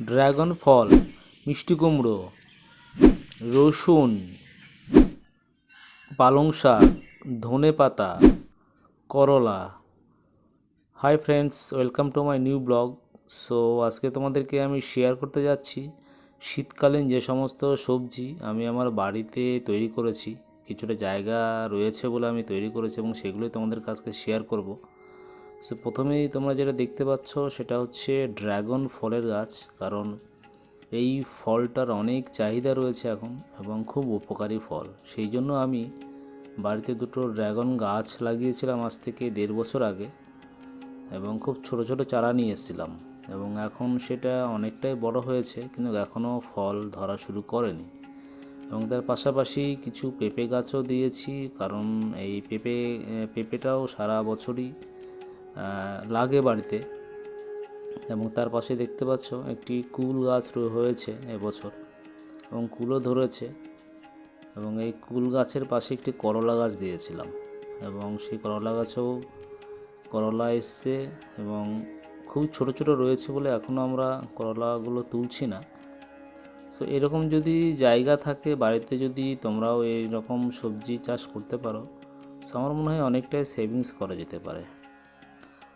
Dragon ফল, মিষ্টি কুমড়ো, রসুন, পালং শাক, ধনে পাতা, করলা। Hi friends welcome to my new blog so আজকে তোমাদেরকে আমি শেয়ার করতে যাচ্ছি শীতকালীন যে সমস্ত সবজি আমি আমার বাড়িতে তৈরি করেছি। কিছুটা জায়গা রয়েছে বলে আমি তৈরি করেছি এবং সেগুলোই তোমাদের কাছকে শেয়ার করব। সো প্রথমেই তোমরা যেটা দেখতে পাচ্ছ সেটা হচ্ছে ড্রাগন ফলের গাছ, কারণ এই ফলটার অনেক চাহিদা রয়েছে এখন এবং খুব উপকারী ফল। সেই জন্য আমি বাড়িতে দুটো ড্রাগন গাছ লাগিয়েছিলাম আজ থেকে দেড় বছর আগে এবং খুব ছোট ছোট চারা নিয়ে এসেছিলাম এবং এখন সেটা অনেকটাই বড় হয়েছে, কিন্তু এখনও ফল ধরা শুরু করেনি। এবং তার পাশাপাশি কিছু পেঁপে গাছও দিয়েছি, কারণ এই পেঁপে, পেঁপেটাও সারা বছরই লাগে বাড়িতে। এবং তার পাশে দেখতে পাচ্ছ একটি কুল গাছ হয়েছে এবছর এবং কুলও ধরেছে এবং এই কুল গাছের পাশে একটি করলা গাছ দিয়েছিলাম এবং সেই করলা গাছেও করলা এসছে এবং খুব ছোট ছোট রয়েছে বলে এখনও আমরা করলাগুলো তুলছি না। সো এরকম যদি জায়গা থাকে বাড়িতে যদি তোমরাও এই রকম সবজি চাষ করতে পারো সো আমার মনে হয় অনেকটাই সেভিংস করা যেতে পারে।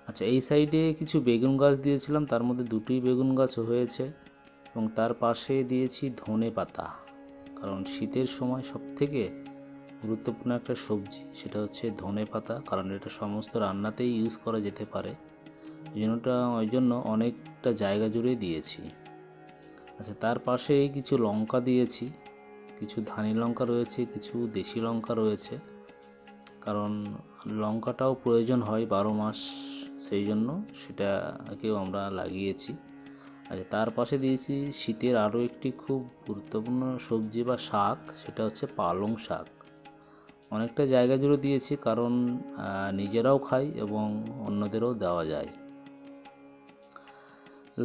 আচ্ছা এই সাইডে কিছু বেগুন গাছ দিয়েছিলাম, তার মধ্যে দুটোই বেগুন গাছ হয়েছে এবং তার পাশে দিয়েছি ধনে পাতা। কারণ শীতের সময় সব থেকে গুরুত্বপূর্ণ একটা সবজি সেটা হচ্ছে ধনে পাতা, কারণ এটা সমস্ত রান্নাতেই ইউজ করা যেতে পারে। ওই জন্যটা ওই জন্য অনেকটা জায়গা জুড়ে দিয়েছি। আচ্ছা তার পাশেই কিছু লঙ্কা দিয়েছি, কিছু ধানি লঙ্কা রয়েছে, কিছু দেশি লঙ্কা রয়েছে। কারণ লঙ্কাটাও প্রয়োজন হয় বারো মাস সেই জন্য সেটাকেও আমরা লাগিয়েছি। আচ্ছা তার পাশে দিয়েছি শীতের আরও একটি খুব গুরুত্বপূর্ণ সবজি বা শাক, সেটা হচ্ছে পালং শাক। অনেকটা জায়গা জুড়ে দিয়েছি কারণ নিজেরাও খাই এবং অন্যদেরও দেওয়া যায়।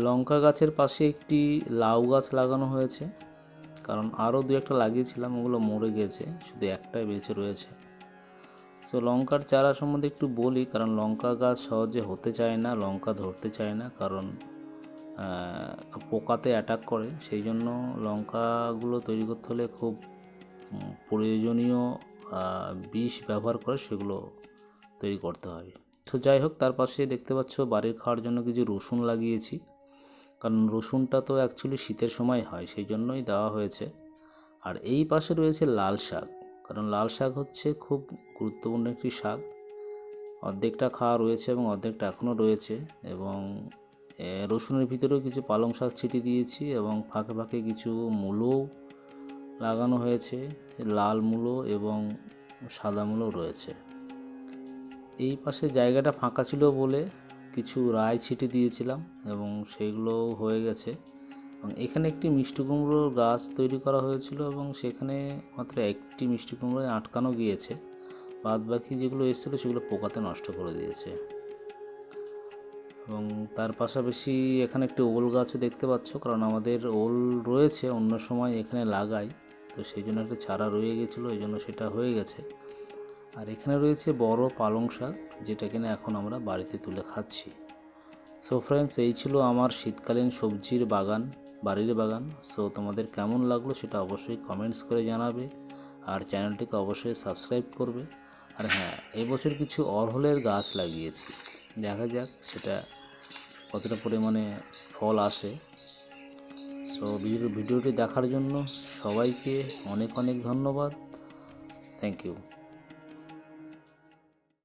লঙ্কা গাছের পাশে একটি লাউ গাছ লাগানো হয়েছে, কারণ আরও দু একটা লাগিয়েছিলাম, ওগুলো মরে গেছে, শুধু একটাই বেঁচে রয়েছে। সো লঙ্কার চারা সম্বন্ধে একটু বলি, কারণ লঙ্কা গাছ সহজে হতে চায় না, লঙ্কা ধরতে চায় না, কারণ পোকাতে অ্যাটাক করে। সেই জন্য লঙ্কাগুলো তৈরি করতে হলে খুব প্রয়োজনীয় বিষ ব্যবহার করে সেগুলো তৈরি করতে হয়। তো যাই হোক, তার পাশে দেখতে পাচ্ছ বাড়ির খাওয়ার জন্য কিছু রসুন লাগিয়েছি। কারণ রসুনটা তো অ্যাকচুয়ালি শীতের সময় হয়, সেই জন্যই দেওয়া হয়েছে। আর এই পাশে রয়েছে লাল শাক। কারণ লাল শাক হচ্ছে খুব গুরুত্বপূর্ণ একটি শাক। অর্ধেকটা খাওয়া রয়েছে এবং অর্ধেকটা এখনও রয়েছে এবং রসুনের ভিতরেও কিছু পালং শাক ছিটিয়ে দিয়েছি এবং ফাঁকে ফাঁকে কিছু মূলও লাগানো হয়েছে, লাল মূলো এবং সাদা মূলো রয়েছে। এই পাশে জায়গাটা ফাঁকা ছিল বলে কিছু রায় ছিটে দিয়েছিলাম এবং সেগুলো হয়ে গেছে। এখানে একটি মিষ্টি কুমড়োর গাছ তৈরি করা হয়েছিল এবং সেখানে মাত্র একটি মিষ্টি কুমড়োয় আটকানো গিয়েছে। বাদ বাকি যেগুলো এসেছিল সেগুলো পোকাতে নষ্ট করে দিয়েছে। এবং তার পাশাপাশি এখানে একটি ওল গাছও দেখতে পাচ্ছ, কারণ আমাদের ওল রয়েছে, অন্য সময় এখানে লাগাই। তো সেই জন্য একটা চারা রয়ে গেছিল এই জন্য সেটা হয়ে গেছে। আর এখানে রয়েছে বড় পালং শাক, যেটা কিনা এখন আমরা বাড়িতে তুলে খাচ্ছি। সো ফ্রেন্ডস এই ছিল আমার শীতকালীন সবজির বাগান। বাড়ির বাগান। সো তোমাদের কেমন লাগল সেটা অবশ্যই কমেন্টস করে জানাবে। আর চ্যানেলটিকে অবশ্যই সাবস্ক্রাইব করবে। আর হ্যাঁ এবছর কিছু অরহলের গাছ লাগিয়েছি। দেখা যাক সেটা কতটা পরিমাণে ফল আসে। সো ভিডিওটি দেখার জন্য সবাইকে অনেক অনেক ধন্যবাদ। Thank you